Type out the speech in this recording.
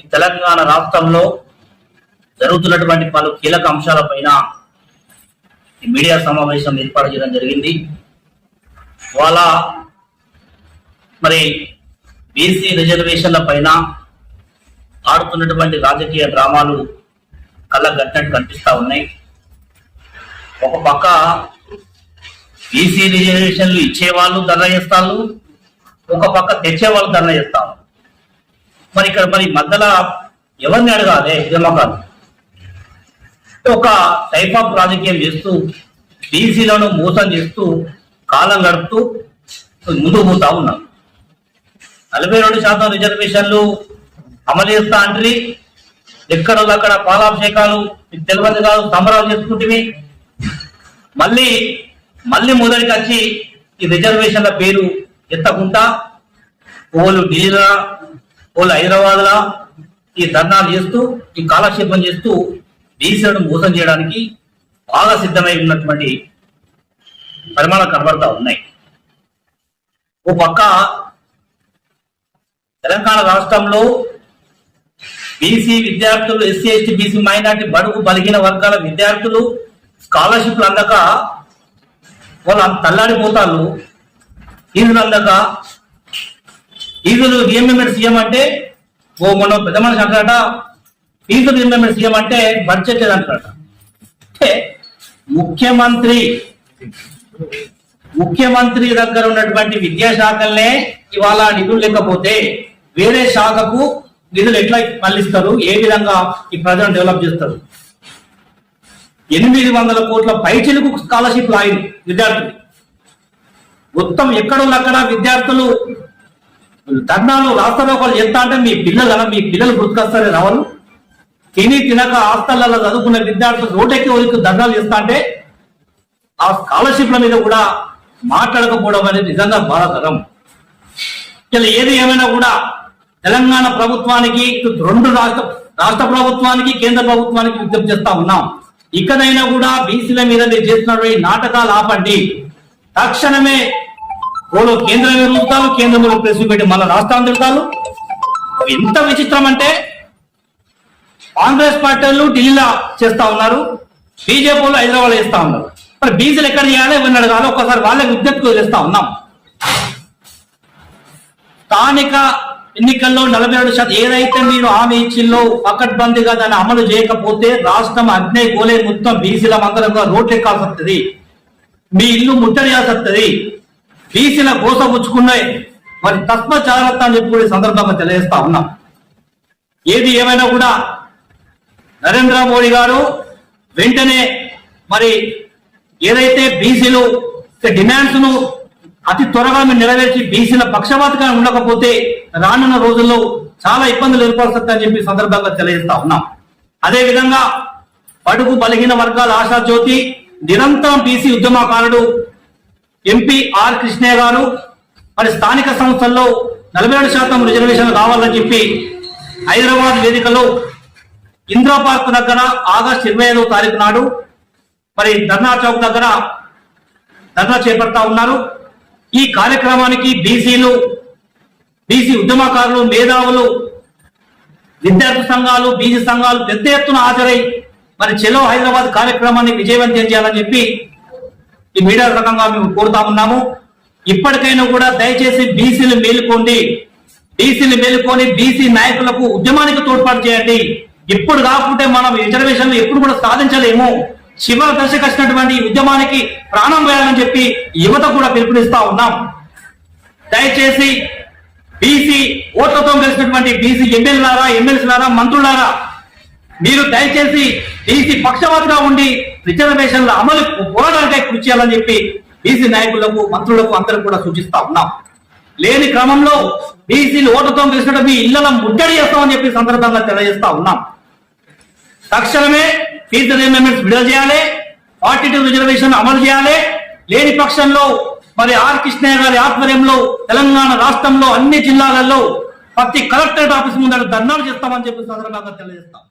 ఈ తెలంగాణ రాష్ట్రంలో జరుగుతున్నటువంటి పలు కీలక అంశాలపైన మీడియా సమావేశం ఏర్పాటు చేయడం జరిగింది. వాళ్ళ మరి బీసీ రిజర్వేషన్ల పైన ఆడుతున్నటువంటి రాజకీయ డ్రామాలు కళ్ళ కట్టినట్టు కనిపిస్తా ఉన్నాయి. ఒక పక్క బీసీ రిజర్వేషన్లు ఇచ్చేవాళ్ళు ధర్నా చేస్తారు. ఒక పక్క తెచ్చేవాళ్ళు ధర్నా చేస్తారు. మరి ఇక్కడ మరి మధ్యలో ఎవరిని అడగాలి? నియామకాలు ఒక టైప్ ఆఫ్ రాజకీయం చేస్తూ బీసీలను మోసం చేస్తూ కాలం గడుపుతూ ముందుకు పోతా ఉన్నారు. నలభై రెండు శాతం రిజర్వేషన్లు అమలు చేస్తా అంటే ఎక్కడ అక్కడ పాలాభిషేకాలు మీకు తెలియదు కాదు సంబరాలు చేసుకుంటే మళ్ళీ మళ్ళీ మొదటికి వచ్చి ఈ రిజర్వేషన్ల పేరు ఎత్తకుండా ఓళ్ళు వాళ్ళు హైదరాబాద్ హైదరాబాద్లా ఈ ధర్నాలు చేస్తూ ఈ కాలక్షేపం చేస్తూ బీసీలను మోసం చేయడానికి బాగా సిద్ధమై ఉన్నటువంటి పరిమాణాలు కనబడతా ఉన్నాయి. ఓ పక్క తెలంగాణ రాష్ట్రంలో బీసీ విద్యార్థులు ఎస్సీ ఎస్టీ బీసీ మైనార్టీ బడుగు బలిగిన వర్గాల విద్యార్థులు స్కాలర్షిప్లు అందక వాళ్ళు తల్లాడిపోతారు. ఫీజులు అందక ఫీజులు రియంబర్మెంట్ సీఎం అంటే ఓ మన పెద్ద మనిషి అంటారట ఫీజులు రియంబర్మెంట్ సీఎం అంటే బడ్జెట్ లేదంటారట అంటే ముఖ్యమంత్రి ముఖ్యమంత్రి దగ్గర ఉన్నటువంటి విద్యాశాఖలనే ఇవాళ నిధులు లేకపోతే వేరే శాఖకు నిధులు ఎట్లా మళ్ళిస్తారు? ఏ విధంగా ఈ ప్రజలను డెవలప్ చేస్తారు? ఎనిమిది వందల కోట్ల పైచిలకు స్కాలర్షిప్లు ఆయన విద్యార్థులు. మొత్తం ఎక్కడున్నక్కడ విద్యార్థులు ధర్నాలు రాష్ట్రలోకాలు ఎంత అంటే మీ పిల్లలు అలా మీ పిల్లలు గుర్తుకొస్తారే రావాలి తిని తినక హాస్టళ్ళలో చదువుకున్న విద్యార్థులు రోడ్డెక్కి వరకు ధర్నాలు చేస్తా అంటే ఆ స్కాలర్షిప్ల మీద కూడా మాట్లాడకపోవడం అనేది నిజంగా బాధాకరం. ఇలా ఏది ఏమైనా కూడా తెలంగాణ ప్రభుత్వానికి రెండు రాష్ట్ర రాష్ట్ర ప్రభుత్వానికి కేంద్ర ప్రభుత్వానికి విజ్ఞప్తి చేస్తా ఉన్నాం. ఇకనైనా కూడా బీసీల మీద మీరు చేస్తున్నటువంటి నాటకాలు ఆపండి. తక్షణమే ఓలో కేంద్రం తిరుగుతారు? కేంద్రంలో ప్రెస్ పెట్టి మళ్ళీ రాష్ట్రాన్ని తిరుగుతారు? ఎంత విచిత్రం అంటే కాంగ్రెస్ పార్టీలు ఢిల్లీలో చేస్తా ఉన్నారు బీజేపీ హైదరాబాద్ చేస్తా ఉన్నారు. మరి బీజీలు ఎక్కడ చేయాలి ఇవన్నీ అడగాలి? ఒక్కసారి వాళ్ళకి విజ్ఞప్తి చేస్తా ఉన్నాం. స్థానిక ఎన్నికల్లో నలభై ఏడు శాతం ఏదైతే మీరు హామీ ఇచ్చిల్లో పకడ్బందీగా దాన్ని అమలు చేయకపోతే రాష్ట్రం అగ్నే గోలే మొత్తం బీసీల మందరంగా రోడ్లు ఎక్కాల్సి వస్తుంది. మీ ఇల్లు ముట్టడియాల్సి వస్తుంది. బీసీల గోసపుచ్చుకున్నాయి మరి తస్మ జాగ్రత్త అని చెప్పి కూడా సందర్భంగా తెలియజేస్తా ఉన్నాం. ఏది ఏమైనా కూడా నరేంద్ర మోడీ గారు వెంటనే మరి ఏదైతే బీసీలు డిమాండ్స్ను అతి త్వరగా మీరు నెరవేర్చి బీసీల పక్షపాతగా ఉండకపోతే రానున్న రోజుల్లో చాలా ఇబ్బందులు ఏర్పడుతుందని చెప్పి సందర్భంగా తెలియజేస్తా ఉన్నాం. అదే విధంగా బడుగు బలహీన వర్గాల ఆశా జ్యోతి నిరంతరం బీసీ ఉద్యమకారుడు ఎంపీ ఆర్ కృష్ణయ్య గారు మరి స్థానిక సంస్థల్లో నలభై ఏడు శాతం రిజర్వేషన్ కావాలని చెప్పి హైదరాబాద్ వేదికలో ఇందిరా పార్క్ దగ్గర ఆగస్టు ఇరవై ఐదవ తారీఖు నాడు మరి ధర్నా చౌక్ దగ్గర ధర్నా చేపడతా ఉన్నారు. ఈ కార్యక్రమానికి బీసీలు బీసీ ఉద్యమకారులు మేధావులు విద్యార్థి సంఘాలు బీసీ సంఘాలు పెద్ద ఎత్తున హాజరై మరి చెలో హైదరాబాద్ కార్యక్రమాన్ని విజయవంతం చేయాలని చెప్పి ఈ మీడియా రకంగా మేము కోరుతా ఉన్నాము. ఇప్పటికైనా కూడా దయచేసి బీసీలు మేలుకోండి. బీసీలు మేలుకొని బీసీ నాయకులకు ఉద్యమానికి తోడ్పాటు చేయండి. ఇప్పుడు కాకుంటే మనం రిజర్వేషన్లు ఎప్పుడు కూడా సాధించలేము. చివరి దశకు వచ్చినటువంటి ఉద్యమానికి ప్రాణం వేయాలని చెప్పి యువత కూడా పిలుపునిస్తా ఉన్నాం. దయచేసి బీసీ ఓట్లతో కలిసినటువంటి బీసీ ఎమ్మెల్యేలారా ఎమ్మెల్సీలారా మంత్రులారా మీరు దయచేసి బీసీ పక్షవాతగా ఉండి రిజర్వేషన్ల అమలు పోరాటే కృషి చేయాలని చెప్పి బీసీ నాయకులకు మంత్రులకు అందరూ కూడా సూచిస్తా ఉన్నాం. లేని క్రమంలో బీసీలు ఓటుతో గెలిచినట్టు మీ ఇళ్ళ ముట్టడి చేస్తామని చెప్పి సందర్భంగా తెలియజేస్తా ఉన్నాం. తక్షణమే ఫీజు రిమెంబర్స్ విడుదల చేయాలి ఫార్టీ టూ రిజర్వేషన్ అమలు చేయాలి. లేని పక్షంలో మరి ఆర్ కృష్ణయ్య గారి ఆధ్వర్యంలో తెలంగాణ రాష్ట్రంలో అన్ని జిల్లాలలో ప్రతి కలెక్టరేట్ ఆఫీస్ ముందర ధర్నాలు చేస్తామని చెప్పి సందర్భంగా తెలియజేస్తాం